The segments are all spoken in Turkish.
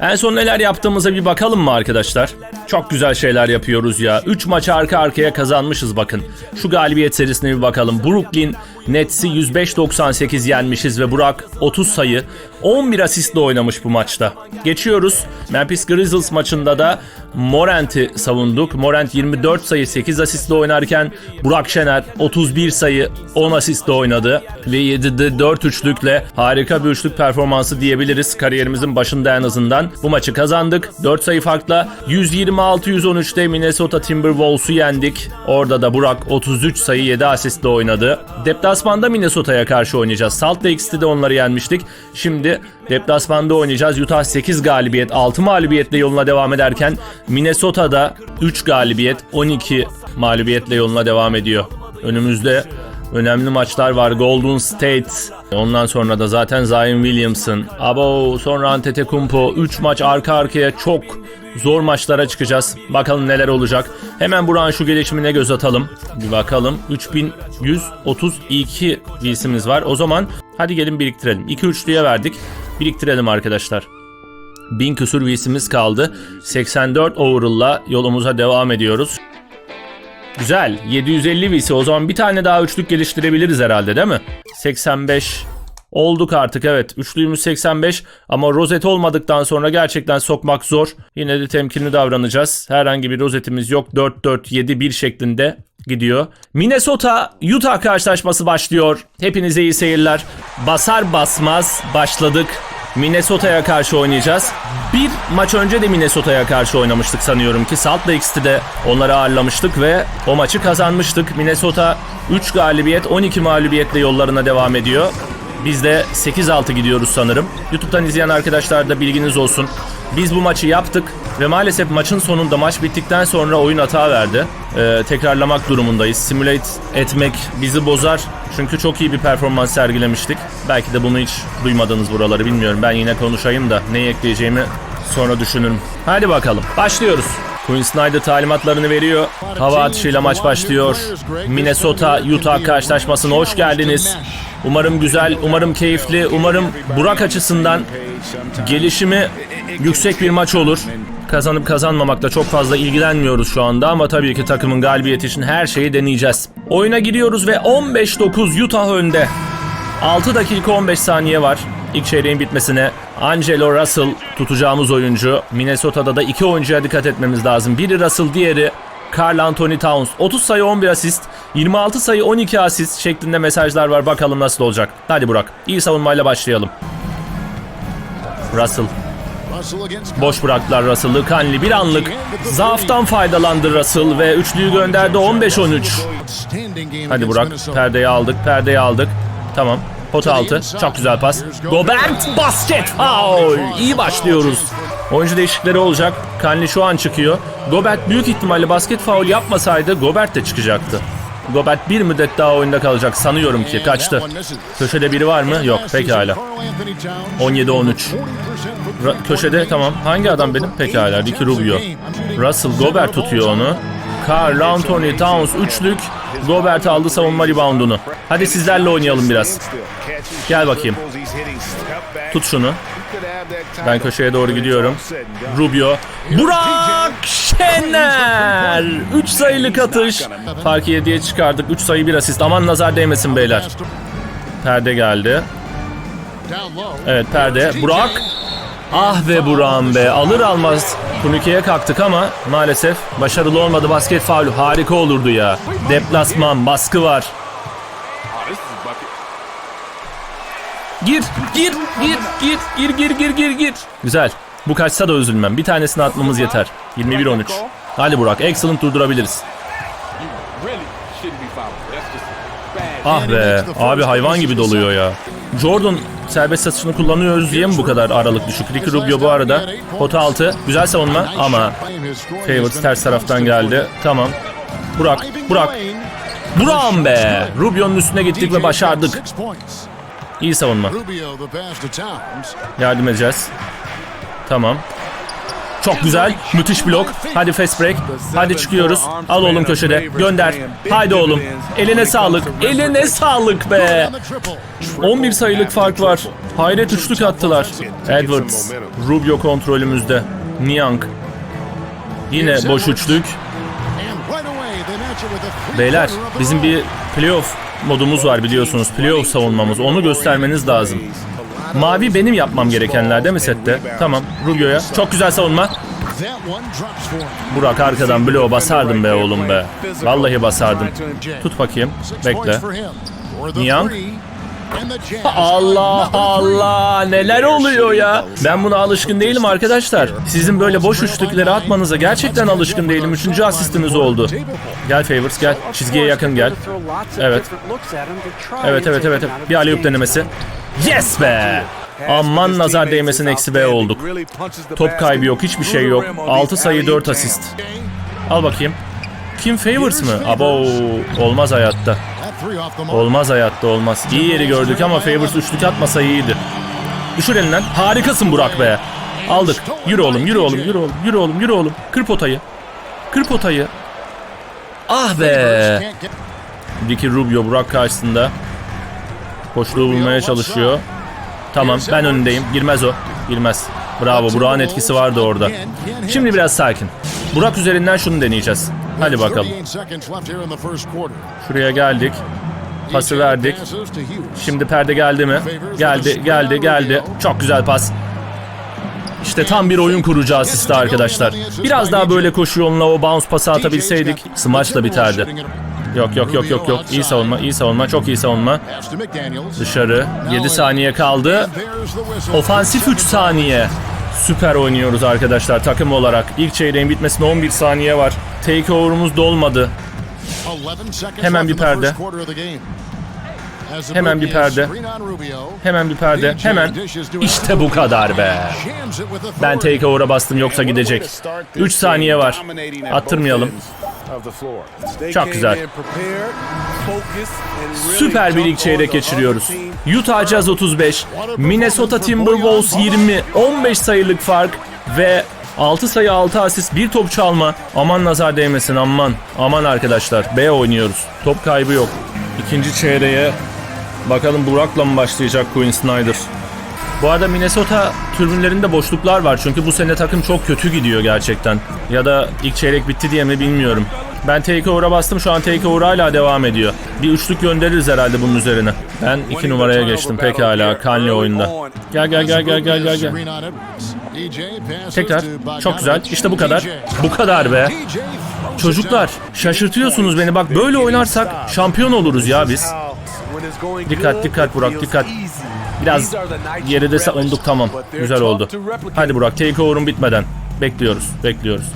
En son neler yaptığımıza bir bakalım mı arkadaşlar? Çok güzel şeyler yapıyoruz ya. 3 maçı arka arkaya kazanmışız bakın. Şu galibiyet serisine bir bakalım. Brooklyn Nets'i 105-98 yenmişiz ve Burak 30 sayı 11 asistle oynamış bu maçta. Geçiyoruz. Memphis Grizzlies maçında da Morant'i savunduk. Morant 24 sayı 8 asistle oynarken Burak Şener 31 sayı 10 asistle oynadı. Ve 7'de 4 üçlükle harika bir üçlük performansı diyebiliriz. Kariyerimizin başında en azından. Bu maçı kazandık. 4 sayı farkla 126-113'te Minnesota Timberwolves'u yendik. Orada da Burak 33 sayı 7 asistle oynadı. Deplasmanda Minnesota'ya karşı oynayacağız. Salt Lake City'de onları yenmiştik. Şimdi deplasmanda oynayacağız. Utah 8 galibiyet, 6 mağlubiyetle yoluna devam ederken Minnesota'da 3 galibiyet, 12 mağlubiyetle yoluna devam ediyor. Önümüzde önemli maçlar var. Golden State. Ondan sonra da zaten Zion Williamson. Abo sonra Antetokounmpo. 3 maç arka arkaya çok zor maçlara çıkacağız. Bakalım neler olacak. Hemen Burak'ın şu gelişimine göz atalım. Bir bakalım. 3132 VC'miz var. O zaman hadi gelin biriktirelim. 2 üçlüye verdik. Biriktirelim arkadaşlar. 1000 küsur VC'miz kaldı. 84 overall'la yolumuza devam ediyoruz. Güzel. 750 VC. O zaman bir tane daha üçlük geliştirebiliriz herhalde değil mi? 85 olduk artık evet. Üçlüğümüz 85 ama rozet olmadıktan sonra gerçekten sokmak zor. Yine de temkinli davranacağız. Herhangi bir rozetimiz yok. 4-4-7-1 şeklinde gidiyor. Minnesota Utah karşılaşması başlıyor. Hepinize iyi seyirler. Basar basmaz başladık. Minnesota'ya karşı oynayacağız. Bir maç önce de Minnesota'ya karşı oynamıştık sanıyorum ki. Salt Lake City'de onları ağırlamıştık ve o maçı kazanmıştık. Minnesota 3 galibiyet 12 mağlubiyetle yollarına devam ediyor. Biz de 8-6 gidiyoruz sanırım. YouTube'dan izleyen arkadaşlar da bilginiz olsun. Biz bu maçı yaptık ve maalesef maçın sonunda maç bittikten sonra oyun hata verdi. Ee, tekrarlamak durumundayız. Simulate etmek bizi bozar. Çünkü çok iyi bir performans sergilemiştik. Belki de bunu hiç duymadınız buraları bilmiyorum. Ben yine konuşayım da neyi ekleyeceğimi sonra düşünürüm. Hadi bakalım. Başlıyoruz. Quinn Snyder talimatlarını veriyor. Hava atışıyla maç başlıyor. Minnesota Utah karşılaşmasına hoş geldiniz. Umarım güzel, umarım keyifli, umarım Burak açısından gelişimi yüksek bir maç olur. Kazanıp kazanmamakla çok fazla ilgilenmiyoruz şu anda ama tabii ki takımın galibiyeti için her şeyi deneyeceğiz. Oyuna giriyoruz ve 15-9 Utah önde. 6 dakika 15 saniye var ilk çeyreğin bitmesine. Angelo Russell tutacağımız oyuncu. Minnesota'da da iki oyuncuya dikkat etmemiz lazım. Biri Russell, diğeri Carl Anthony Towns. 30 sayı 11 asist, 26 sayı 12 asist şeklinde mesajlar var. Bakalım nasıl olacak. Hadi Burak. İyi savunmayla başlayalım. Russell. Boş bıraktılar Russell'ı. Kanli bir anlık zaaftan faydalandı Russell ve üçlüyü gönderdi 15-13. Hadi Burak. Perdeyi aldık. Perdeyi aldık. Tamam. Pot altı. Çok güzel pas. Gobert basket foul. İyi başlıyoruz. Oyuncu değişiklikleri olacak. Kanli şu an çıkıyor. Gobert büyük ihtimalle basket foul yapmasaydı Gobert de çıkacaktı. Gobert bir müddet daha oyunda kalacak sanıyorum ki. Kaçtı. Köşede biri var mı? Yok. Pekala. 17-13. Ra- köşede tamam. Hangi adam benim? Pekala. Ricky Rubio. Russell Gobert tutuyor onu. Carl Anthony Towns üçlük. Gobert aldı savunma reboundunu. Hadi sizlerle oynayalım biraz. Gel bakayım. Tut şunu. Ben köşeye doğru gidiyorum. Rubio. Burak Şener. 3 sayılık atış. Farkı 7'ye çıkardık. 3 sayı 1 asist. Aman nazar değmesin beyler. Perde geldi. Evet perde. Burak. Ah be Burak'ım be. Alır almaz turnikeye kalktık ama maalesef başarılı olmadı. Basket faulü harika olurdu ya. Deplasman, baskı var. Gir, gir, gir, gir, gir, gir, gir, gir, gir. Güzel. Bu kaçsa da üzülmem. Bir tanesini atmamız yeter. 21-13. Hadi Burak, excellent durdurabiliriz. Ah be, abi hayvan gibi doluyor ya. Jordan serbest atışını kullanıyoruz diye mi bu kadar aralık düşük? Ricky Rubio bu arada. Pota altı. Güzel savunma ama Favorites ters taraftan geldi. Tamam. Burak, Burak. Burak'ım be. Rubio'nun üstüne gittik ve başardık. İyi savunma. Yardım edeceğiz. Tamam. Çok güzel. Müthiş blok. Hadi fast break. Hadi çıkıyoruz. Al oğlum köşede. Gönder. Haydi oğlum. Eline sağlık. Eline sağlık be. 11 sayılık fark var. Hayret üçlük attılar. Edwards. Rubio kontrolümüzde. Niang. Yine boş üçlük. Beyler bizim bir playoff modumuz var biliyorsunuz. Playoff savunmamız. Onu göstermeniz lazım. Mavi benim yapmam gerekenler değil mi sette? Tamam. Rubio'ya. Çok güzel savunma. Burak arkadan bloğu basardın be oğlum be. Vallahi basardın. Tut bakayım. Bekle. Niang. Allah Allah neler oluyor ya. Ben buna alışkın değilim arkadaşlar. Sizin böyle boş üçlükleri atmanıza gerçekten alışkın değilim. Üçüncü asistiniz oldu. Gel Favors gel. Çizgiye yakın gel. Evet. Evet evet evet. evet. Bir alley denemesi. Yes be. Aman nazar değmesin eksi B olduk. Top kaybı yok hiçbir şey yok. 6 sayı 4 asist. Al bakayım. Kim Favors mı? Abo olmaz hayatta. Olmaz hayatta olmaz. İyi yeri gördük ama Favors üçlük atmasa iyiydi. Düşür elinden. Harikasın Burak be. Aldık. Yürü oğlum, yürü oğlum, yürü oğlum, yürü oğlum, yürü oğlum. Kır potayı. Kır potayı. Ah be. Ricky Rubio Burak karşısında. Koşluğu bulmaya çalışıyor. Tamam ben önündeyim. Girmez o. Girmez. Bravo. Burak'ın etkisi vardı orada. Şimdi biraz sakin. Burak üzerinden şunu deneyeceğiz. Hadi bakalım. Şuraya geldik. Pası verdik. Şimdi perde geldi mi? Geldi, geldi, geldi. Çok güzel pas. İşte tam bir oyun kurucu asisti arkadaşlar. Biraz daha böyle koşu yoluna o bounce pası atabilseydik smaçla biterdi. Yok yok yok yok yok. İyi savunma, iyi savunma, çok iyi savunma. Dışarı. 7 saniye kaldı. Ofansif 3 saniye. Süper oynuyoruz arkadaşlar takım olarak. İlk çeyreğin bitmesine 11 saniye var. Takeover'umuz dolmadı. Hemen bir perde. Hemen bir perde. Hemen bir perde. Hemen. İşte bu kadar be. Ben takeover'a bastım yoksa gidecek. 3 saniye var. Attırmayalım. Çok güzel. Süper bir ilk çeyrek geçiriyoruz. Utah Jazz 35, Minnesota Timberwolves 20, 15 sayılık fark ve 6 sayı 6 asist bir top çalma. Aman nazar değmesin aman. Aman arkadaşlar B oynuyoruz. Top kaybı yok. İkinci çeyreğe bakalım Burak'la mı başlayacak Quinn Snyder. Bu arada Minnesota türbünlerinde boşluklar var çünkü bu sene takım çok kötü gidiyor gerçekten. Ya da ilk çeyrek bitti diye mi bilmiyorum. Ben takeover'a bastım şu an takeover hala devam ediyor. Bir üçlük göndeririz herhalde bunun üzerine. Ben iki numaraya geçtim pekala Kanli oyunda. Gel gel gel gel gel gel gel. Tekrar çok güzel işte bu kadar. Bu kadar be. Çocuklar şaşırtıyorsunuz beni bak böyle oynarsak şampiyon oluruz ya biz. Dikkat dikkat Burak dikkat. Biraz geride savunduk tamam. Güzel oldu. Hadi Burak takeover'un bitmeden. Bekliyoruz bekliyoruz.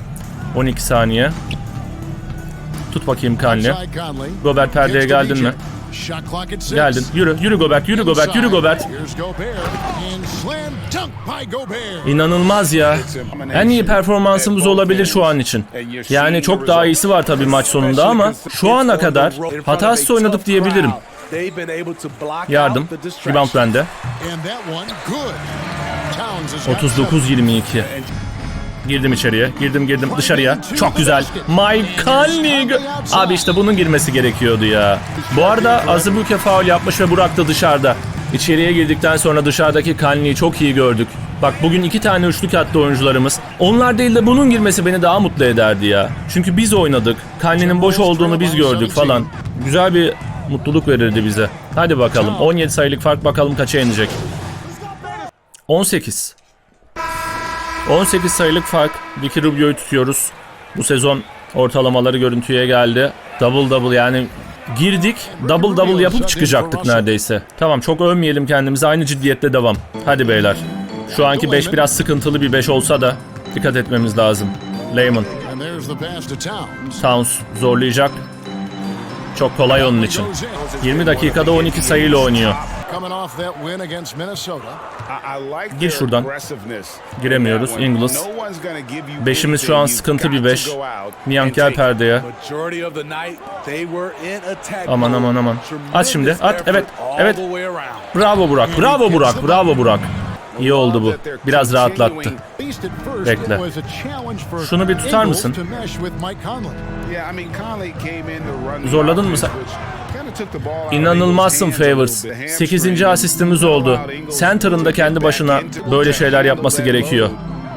12 saniye. Tut bakayım Kanli. Gobert perdeye geldin mi? Geldin. Yürü, yürü Gobert, yürü Gobert, yürü Gobert. İnanılmaz ya. En iyi performansımız olabilir şu an için. Yani çok daha iyisi var tabii maç sonunda ama şu ana kadar hatasız oynadık diyebilirim. Yardım. Rebound bende. 39-22. Girdim içeriye. Girdim girdim dışarıya. Çok güzel. Mike Conley. Abi işte bunun girmesi gerekiyordu ya. Bu arada Azubuike faul yapmış ve Burak da dışarıda. İçeriye girdikten sonra dışarıdaki Conley'i çok iyi gördük. Bak bugün iki tane üçlük attı oyuncularımız. Onlar değil de bunun girmesi beni daha mutlu ederdi ya. Çünkü biz oynadık. Conley'nin boş olduğunu biz gördük falan. Güzel bir mutluluk verirdi bize. Hadi bakalım. 17 sayılık fark bakalım kaça inecek. 18. 18 sayılık fark. Ricky Rubio'yu tutuyoruz. Bu sezon ortalamaları görüntüye geldi. Double double yani girdik double double yapıp çıkacaktık neredeyse. Tamam çok övmeyelim kendimizi aynı ciddiyette devam. Hadi beyler. Şu anki 5 biraz sıkıntılı bir 5 olsa da dikkat etmemiz lazım. Lehman, Towns zorlayacak. Çok kolay onun için. 20 dakikada 12 sayıyla oynuyor. Gir şuradan. Giremiyoruz. Ingles. Beşimiz şu an sıkıntı bir beş. Niang gel perdeye. Aman aman aman. At şimdi. At. Evet. Evet. Bravo Burak. Bravo Burak. Bravo Burak. İyi oldu bu. Biraz rahatlattı. Bekle. Şunu bir tutar mısın? Zorladın mı sen? İnanılmazsın Favors. 8. asistimiz oldu. Center'ın da kendi başına böyle şeyler yapması gerekiyor.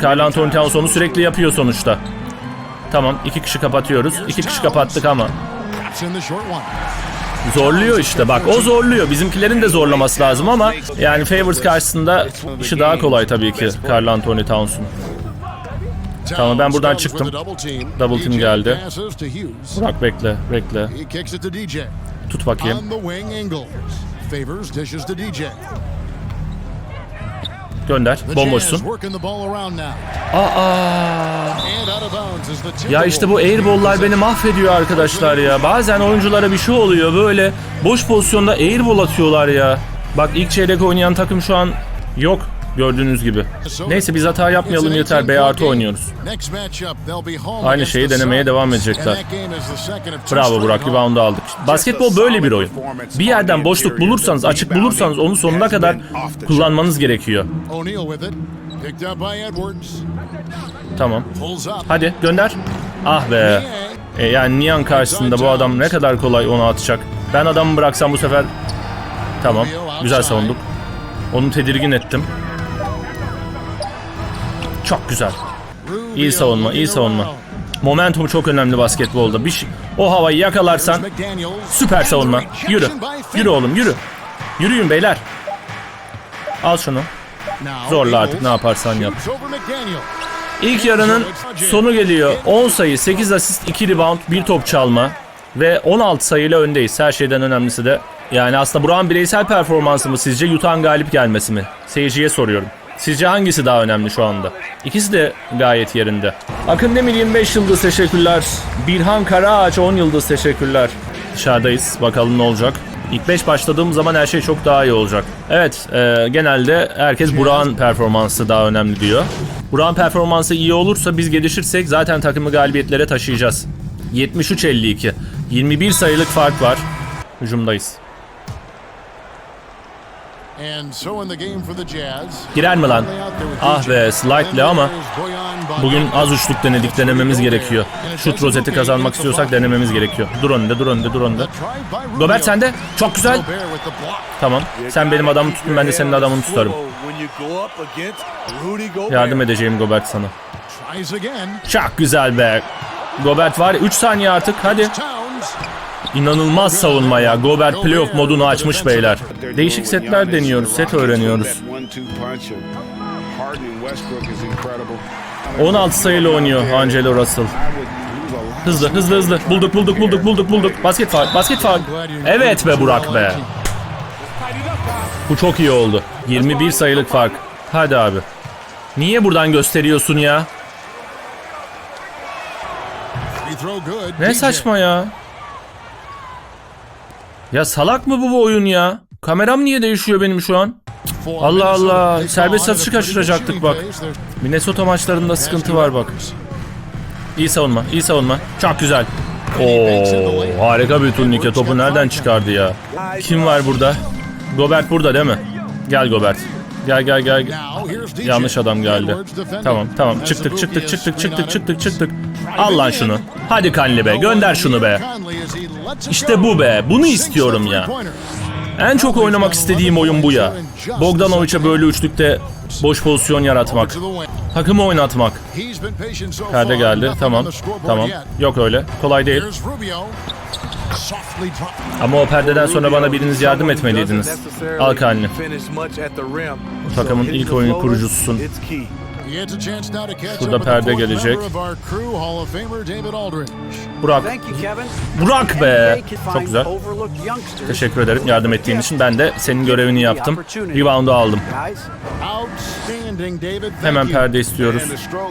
Carl Anthony Towns onu sürekli yapıyor sonuçta. Tamam iki kişi kapatıyoruz. İki kişi kapattık ama. Zorluyor işte bak o zorluyor. Bizimkilerin de zorlaması lazım ama yani Favors karşısında işi daha kolay tabii ki Carl Anthony Towns'un. Tamam, ben buradan çıktım. double team. DJ geldi. Bak bekle bekle. Tut bakayım. Gönder. Bomboşsun. Aa. Ya işte bu airball'lar beni mahvediyor arkadaşlar ya. Bazen oyunculara bir şey oluyor böyle boş pozisyonda airball atıyorlar ya. Bak ilk çeyrek oynayan takım şu an yok gördüğünüz gibi. Neyse biz hata yapmayalım yeter. B artı oynuyoruz. Aynı şeyi denemeye devam edecekler. Bravo Burak rebound'u aldık. Basketbol böyle bir oyun. Bir yerden boşluk bulursanız, açık bulursanız onu sonuna kadar kullanmanız gerekiyor. Tamam. Hadi gönder. Ah be. E yani Nian karşısında bu adam ne kadar kolay onu atacak. Ben adamı bıraksam bu sefer... Tamam. Güzel savunduk. Onu tedirgin ettim. Çok güzel. İyi savunma, iyi savunma. Momentum çok önemli basketbolda. Bir şey- o havayı yakalarsan süper savunma. Yürü. Yürü oğlum yürü. Yürüyün beyler. Al şunu. Zorla artık ne yaparsan yap. İlk yarının sonu geliyor. 10 sayı, 8 asist, 2 rebound, 1 top çalma ve 16 sayıyla öndeyiz. Her şeyden önemlisi de yani aslında Burak'ın bireysel performansı mı sizce Utah'ın galip gelmesi mi? Seyirciye soruyorum. Sizce hangisi daha önemli şu anda? İkisi de gayet yerinde. Akın Demir 25 yıldız teşekkürler. Birhan Karaağaç 10 yıldız teşekkürler. Dışarıdayız. Bakalım ne olacak. İlk 5 başladığım zaman her şey çok daha iyi olacak. Evet, e, genelde herkes Burak'ın performansı daha önemli diyor. Burak'ın performansı iyi olursa biz gelişirsek zaten takımı galibiyetlere taşıyacağız. 73-52. 21 sayılık fark var. Hücumdayız. Girer mi lan? Ah be, slightly ama Bugün az uçluk denedik, denememiz gerekiyor. Şut rozeti kazanmak istiyorsak denememiz gerekiyor. Dur önünde, dur önünde, dur önünde. Gobert sende. Çok güzel. Tamam. Sen benim adamı tutun, ben de senin adamını tutarım. Yardım edeceğim Gobert sana. Çok güzel be. Gobert var. 3 saniye artık. Hadi. İnanılmaz savunma ya. Gobert playoff modunu açmış beyler. Değişik setler deniyoruz. Set öğreniyoruz. 16 sayıyla oynuyor Angelo Russell. Hızlı hızlı hızlı. Bulduk bulduk bulduk bulduk bulduk. Basket faul. Basket faul. Evet be Burak be. Bu çok iyi oldu. 21 sayılık fark. Hadi abi. Niye buradan gösteriyorsun ya? Ne saçma ya. Ya salak mı bu, bu oyun ya? Kameram niye değişiyor benim şu an? Allah Allah, serbest atışı kaçıracaktık bak. Minnesota maçlarında sıkıntı var bak. İyi savunma, iyi savunma. Çok güzel. Oo, harika bir turnike. Topu nereden çıkardı ya? Kim var burada? Gobert burada değil mi? Gel Gobert. Gel gel gel. Yanlış adam geldi. Tamam tamam çıktık çıktık çıktık çıktık çıktık çıktık. Al lan şunu. Hadi Kanli be gönder şunu be. İşte bu be. Bunu istiyorum ya. En çok oynamak istediğim oyun bu ya. Bogdanovic'e böyle üçlükte boş pozisyon yaratmak. Takımı oynatmak. Perde geldi. Tamam. Tamam. Yok öyle. Kolay değil. Ama o perdeden sonra bana biriniz yardım etmeliydiniz. Al Kanli. Bu takımın ilk oyun kurucususun. Şurada perde gelecek. Burak. Burak be. Çok güzel. Teşekkür ederim yardım ettiğin için. Ben de senin görevini yaptım. Rebound'u aldım. Hemen perde istiyoruz.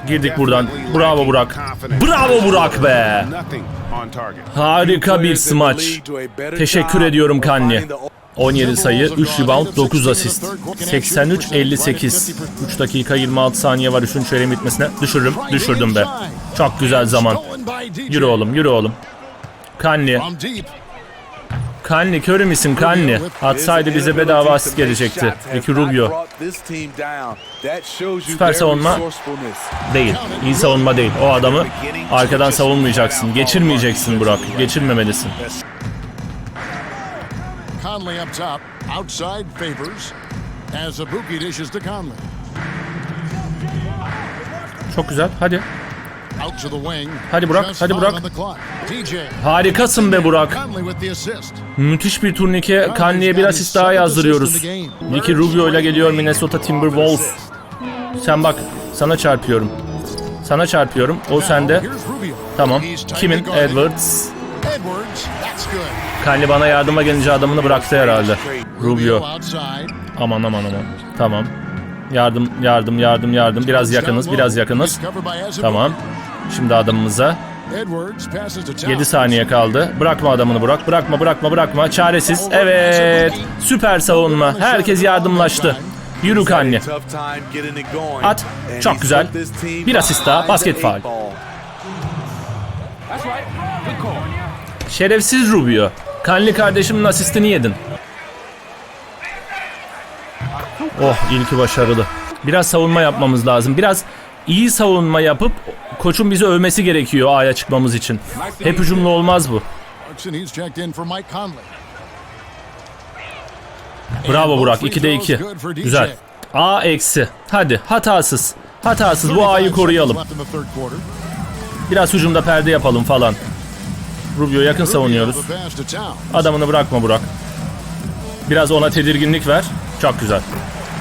Girdik buradan. Bravo Burak. Bravo Burak be. Harika bir smaç. Teşekkür ediyorum Kanli. 17 sayı, 3 rebound, 9 asist. 83-58. 3 dakika 26 saniye var 3. çeyreğin bitmesine. Düşürürüm, düşürdüm be. Çok güzel zaman. Yürü oğlum, yürü oğlum. Kanli. Kanli körü misin Kanli? Atsaydı bize bedava asist gelecekti. Ricky Rubio. Süper savunma değil. İyi savunma değil. O adamı arkadan savunmayacaksın. Geçirmeyeceksin Burak. Geçirmemelisin. Conley up top. Outside favors. As Ibuki dishes to Conley. Çok güzel. Hadi. Out to the wing. Hadi Burak, hadi Burak. Harikasın be Burak. Müthiş bir turnike. Kanye'ye bir asist daha yazdırıyoruz. Ricky Rubio ile geliyor Minnesota Timberwolves. Sen bak. Sana çarpıyorum. Sana çarpıyorum. O sende. Tamam. Kimin? Edwards. Kanye bana yardıma gelince adamını bıraktı herhalde. Rubio. Aman aman aman. Tamam. Yardım, yardım, yardım, yardım. Biraz yakınız, biraz yakınız. Tamam. Şimdi adamımıza. Edwards passes to Towns. 7 saniye kaldı. Bırakma adamını Burak. Bırakma, bırakma, bırakma. Çaresiz. Evet. Süper savunma. Herkes yardımlaştı. Yürü Kanye. At. Çok güzel. Bir asist daha. Basket faul. Şerefsiz Rubio. Kanli kardeşimin asistini yedin. Oh ilki başarılı. Biraz savunma yapmamız lazım. Biraz iyi savunma yapıp koçun bizi övmesi gerekiyor A'ya çıkmamız için. Hep hücumlu olmaz bu. Bravo Burak. 2'de 2. Güzel. A eksi. Hadi hatasız. Hatasız bu A'yı koruyalım. Biraz hücumda perde yapalım falan. Rubio yakın savunuyoruz. Adamını bırakma Burak. Biraz ona tedirginlik ver. Çok güzel.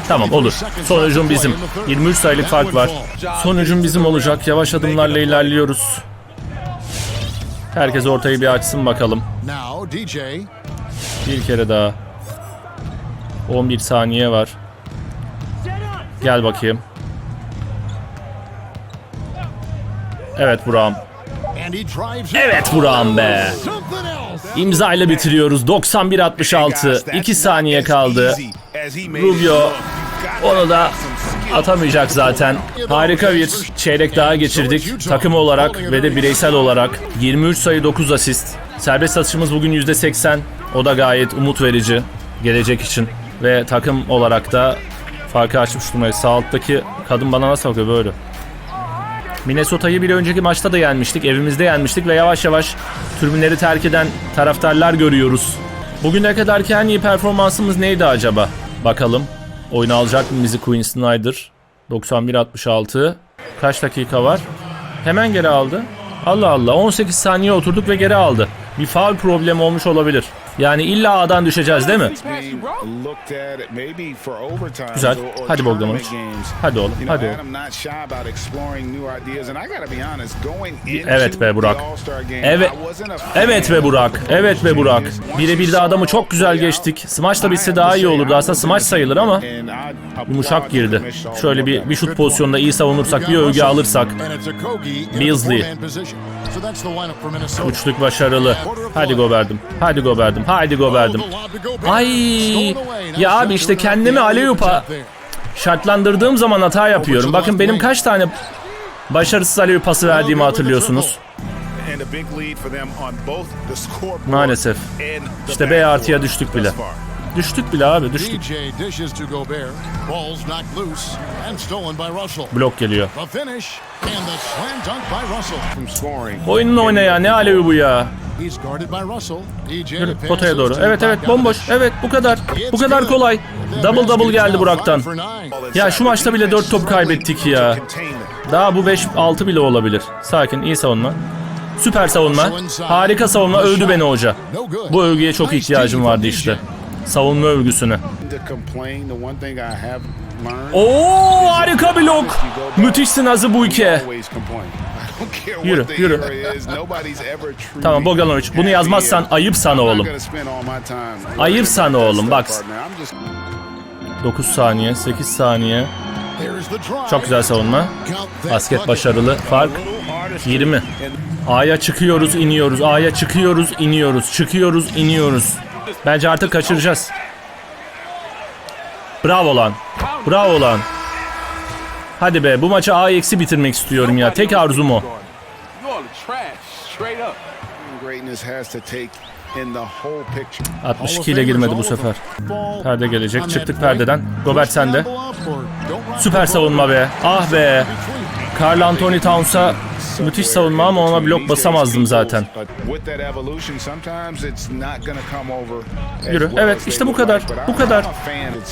Tamam olur. Son hücum bizim. 23 sayılık fark var. Son hücum bizim olacak. Yavaş adımlarla ilerliyoruz. Herkes ortayı bir açsın bakalım. Bir kere daha. 11 saniye var. Gel bakayım. Evet Burak'ım. Evet Burak'ım be. Something else. İmza ile bitiriyoruz. 91-66. 2 saniye kaldı. Rubio onu da atamayacak zaten. Harika bir çeyrek daha geçirdik. Takım olarak ve de bireysel olarak 23 sayı 9 asist. Serbest atışımız bugün %80. O da gayet umut verici gelecek için. Ve takım olarak da farkı açmış durmayız. Sağ alttaki kadın bana nasıl bakıyor böyle? Minnesota'yı bir önceki maçta da yenmiştik. Evimizde yenmiştik ve yavaş yavaş tribünleri terk eden taraftarlar görüyoruz. Bugüne kadarki en iyi performansımız neydi acaba? Bakalım. Oyunu alacak mı bizi Queen Snyder? 91-66. Kaç dakika var? Hemen geri aldı. Allah Allah 18 saniye oturduk ve geri aldı. Bir foul problemi olmuş olabilir. Yani illa A'dan düşeceğiz değil mi? Güzel. Hadi Bogdanovic. Hadi oğlum, hadi oğlum. Evet be Burak. Evet. Evet be Burak. Evet be Burak. Birebir de adamı çok güzel geçtik. Smaç da bitse daha iyi olurdu. Aslında smaç sayılır ama yumuşak girdi. Şöyle bir, bir şut pozisyonunda iyi savunursak, bir övgü alırsak. Beasley. Üçlük başarılı. Hadi Goberdim. Hadi Goberdim. The lob to Gobert. Ay ya abi işte kendimi Aleyup'a şartlandırdığım zaman hata yapıyorum. Bakın benim kaç tane başarısız Aleyup pası verdiğimi hatırlıyorsunuz. Maalesef. İşte B artıya düştük bile. Düştük bile abi düştük. Blok geliyor. Oyununu oyna ya ne alevi bu ya. Yürü, potaya doğru. Evet evet bomboş. Evet bu kadar. Bu kadar kolay. Double double geldi Burak'tan. Ya şu maçta bile 4 top kaybettik ya. Daha bu 5-6 bile olabilir. Sakin iyi savunma. Süper savunma. Harika savunma. Övdü beni hoca. Bu övgüye çok ihtiyacım vardı işte. Savunma övgüsüne. Oo harika blok. Müthişsin Azı bu iki. Yürü, yürü. Tamam Bogdanovic bunu yazmazsan ayıp sana oğlum. Ayıp sana oğlum bak. 9 saniye, 8 saniye. Çok güzel savunma. Basket başarılı. Fark 20. A'ya çıkıyoruz, iniyoruz. A'ya çıkıyoruz, iniyoruz. Çıkıyoruz, iniyoruz. Bence artık kaçıracağız. Bravo lan. Bravo lan. Hadi be bu maçı A eksi bitirmek istiyorum ya. Tek arzum o. 62 ile girmedi bu sefer. Perde gelecek. Çıktık perdeden. Gobert sende. Süper savunma be. Ah be. Carl Anthony Towns'a Müthiş savunma ama ona blok basamazdım zaten. Yürü. Evet işte bu kadar. Bu kadar.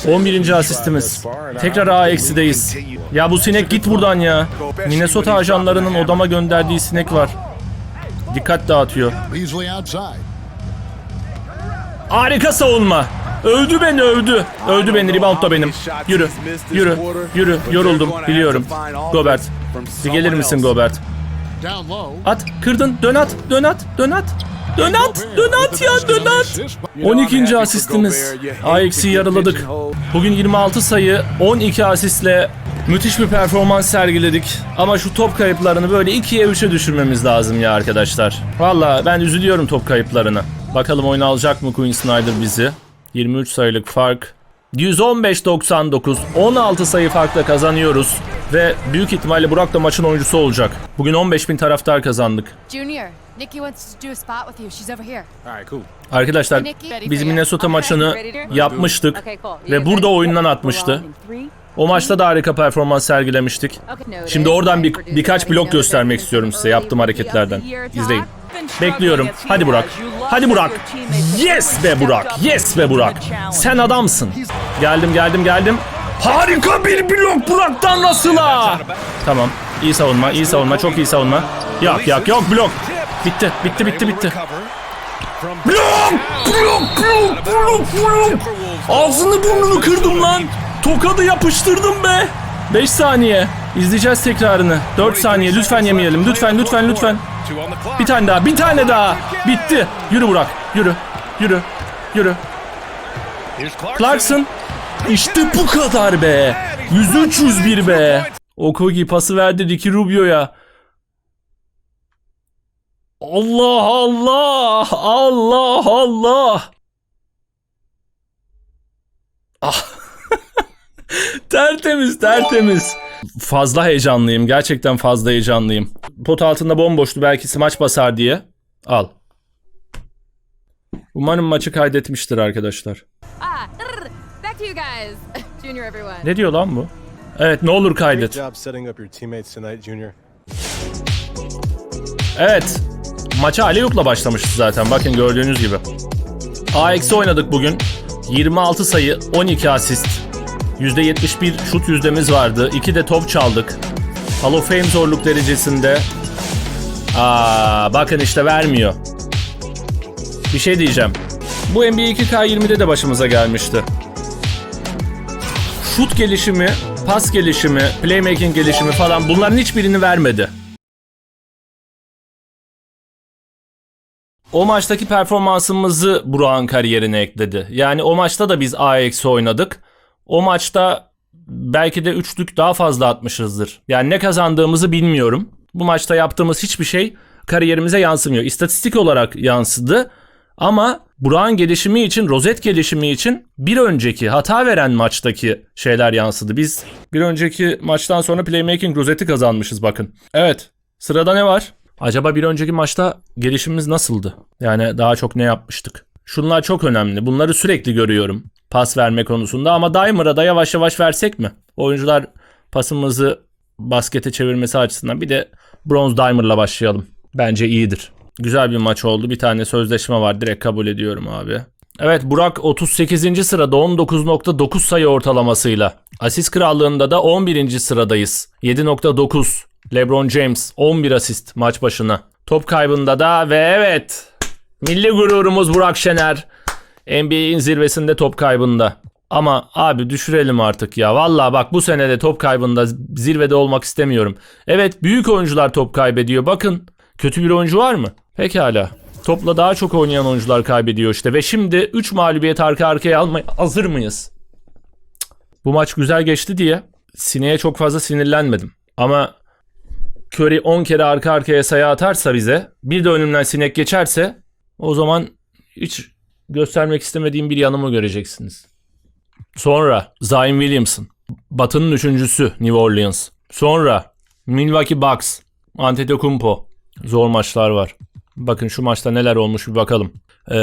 11. asistimiz. Tekrar A eksideyiz. Ya bu sinek git buradan ya. Minnesota ajanlarının odama gönderdiği sinek var. Dikkat dağıtıyor. Harika savunma. Övdü beni övdü. Övdü beni rebound da benim. Yürü. Yürü. Yürü. Yoruldum. Biliyorum. Gobert. Bir gelir misin Gobert? At. Kırdın. Dön at. Dön at. Dön at. Dön at. Dön at ya dön at. 12. asistimiz. AX'i yarıladık. Bugün 26 sayı, 12 asistle müthiş bir performans sergiledik. Ama şu top kayıplarını böyle 2'ye 3'e düşürmemiz lazım ya arkadaşlar. Valla ben üzülüyorum top kayıplarına. Bakalım oyunu alacak mı Quinn Snyder bizi? 23 sayılık fark. 115-99, 16 sayı farkla kazanıyoruz. Ve büyük ihtimalle Burak da maçın oyuncusu olacak. Bugün 15.000 taraftar kazandık. Junior, Nikki wants to do a spot with you. She's over here. Arkadaşlar biz Minnesota maçını yapmıştık ve burada oyundan atmıştı. O maçta da harika performans sergilemiştik. Şimdi oradan bir, birkaç blok göstermek istiyorum size yaptığım hareketlerden. İzleyin. Bekliyorum. Hadi Burak. Hadi Burak. Yes be Burak. Yes be Burak. Sen adamsın. Geldim geldim geldim. Harika bir blok Burak'tan nasıla? Tamam. İyi savunma, iyi savunma, çok iyi savunma. Yok yok yok blok. Bitti, bitti, bitti, bitti. Blok! Blok! Blok! Blok! Blok! Ağzını burnunu kırdım lan. Tokadı yapıştırdım be. 5 saniye. İzleyeceğiz tekrarını. 4 saniye. Lütfen yemeyelim. Lütfen lütfen lütfen. Bir tane daha. Bir tane daha. Bitti. Yürü Burak. Yürü. Yürü. Yürü. Clarkson. İşte bu kadar be. 103 101 be. Okogi pası verdi Ricky Rubio'ya. Allah Allah Allah Allah. Ah. Tertemiz tertemiz. Fazla heyecanlıyım. Gerçekten fazla heyecanlıyım. Pot altında bomboştu belki smaç basar diye. Al. Umarım maçı kaydetmiştir arkadaşlar. Ah, rrr, back to you guys. Junior, everyone. Ne diyor lan bu? Evet ne olur kaydet. Evet. Maça Aleyup'la başlamıştı zaten. Bakın gördüğünüz gibi. AX'i oynadık bugün. 26 sayı, 12 asist. %71 şut yüzdemiz vardı. 2 de top çaldık. Hall of Fame zorluk derecesinde. Aa, bakın işte vermiyor. Bir şey diyeceğim. Bu NBA 2K20'de de başımıza gelmişti. Şut gelişimi, pas gelişimi, playmaking gelişimi falan bunların hiçbirini vermedi. O maçtaki performansımızı Burak'ın kariyerine ekledi. Yani o maçta da biz AX oynadık. O maçta belki de üçlük daha fazla atmışızdır. Yani ne kazandığımızı bilmiyorum. Bu maçta yaptığımız hiçbir şey kariyerimize yansımıyor. İstatistik olarak yansıdı. Ama Burak'ın gelişimi için, rozet gelişimi için bir önceki hata veren maçtaki şeyler yansıdı. Biz bir önceki maçtan sonra playmaking rozeti kazanmışız bakın. Evet. Sırada ne var? Acaba bir önceki maçta gelişimimiz nasıldı? Yani daha çok ne yapmıştık? Şunlar çok önemli. Bunları sürekli görüyorum. Pas verme konusunda ama Dimer'a da yavaş yavaş versek mi? Oyuncular pasımızı baskete çevirmesi açısından bir de Bronze Dimer'la başlayalım. Bence iyidir. Güzel bir maç oldu. Bir tane sözleşme var. Direkt kabul ediyorum abi. Evet Burak 38. sırada 19.9 sayı ortalamasıyla. Asist krallığında da 11. sıradayız. 7.9. LeBron James 11 asist maç başına. Top kaybında da ve evet milli gururumuz Burak Şener. NBA'in zirvesinde top kaybında. Ama abi düşürelim artık ya. Vallahi bak bu senede top kaybında zirvede olmak istemiyorum. Evet büyük oyuncular top kaybediyor. Bakın kötü bir oyuncu var mı? Pekala. Topla daha çok oynayan oyuncular kaybediyor işte. Ve şimdi 3 mağlubiyet arka arkaya almaya hazır mıyız? Bu maç güzel geçti diye Sine'ye çok fazla sinirlenmedim. Ama Curry 10 kere arka arkaya sayı atarsa bize bir de önümden sinek geçerse o zaman hiç göstermek istemediğim bir yanımı göreceksiniz. Sonra Zion Williamson. Batı'nın üçüncüsü New Orleans. Sonra Milwaukee Bucks. Antetokounmpo. Zor maçlar var. Bakın şu maçta neler olmuş bir bakalım. Ee,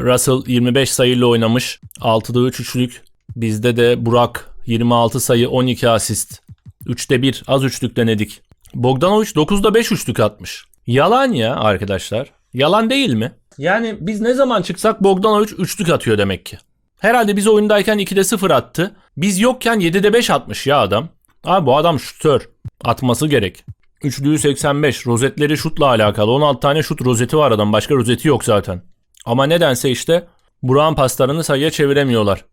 Russell 25 sayıyla oynamış. 6'da 3 üçlük. Bizde de Burak 26 sayı 12 asist. 3'te 1 az üçlük denedik. Bogdanovic 9'da 5 üçlük atmış. Yalan ya arkadaşlar. Yalan değil mi? Yani biz ne zaman çıksak Bogdanovic üçlük atıyor demek ki. Herhalde biz oyundayken 2'de 0 attı. Biz yokken 7'de 5 atmış ya adam. Abi bu adam şutör. Atması gerek. Üçlüğü 85. Rozetleri şutla alakalı. 16 tane şut rozeti var adam. Başka rozeti yok zaten. Ama nedense işte Burak'ın paslarını sayıya çeviremiyorlar.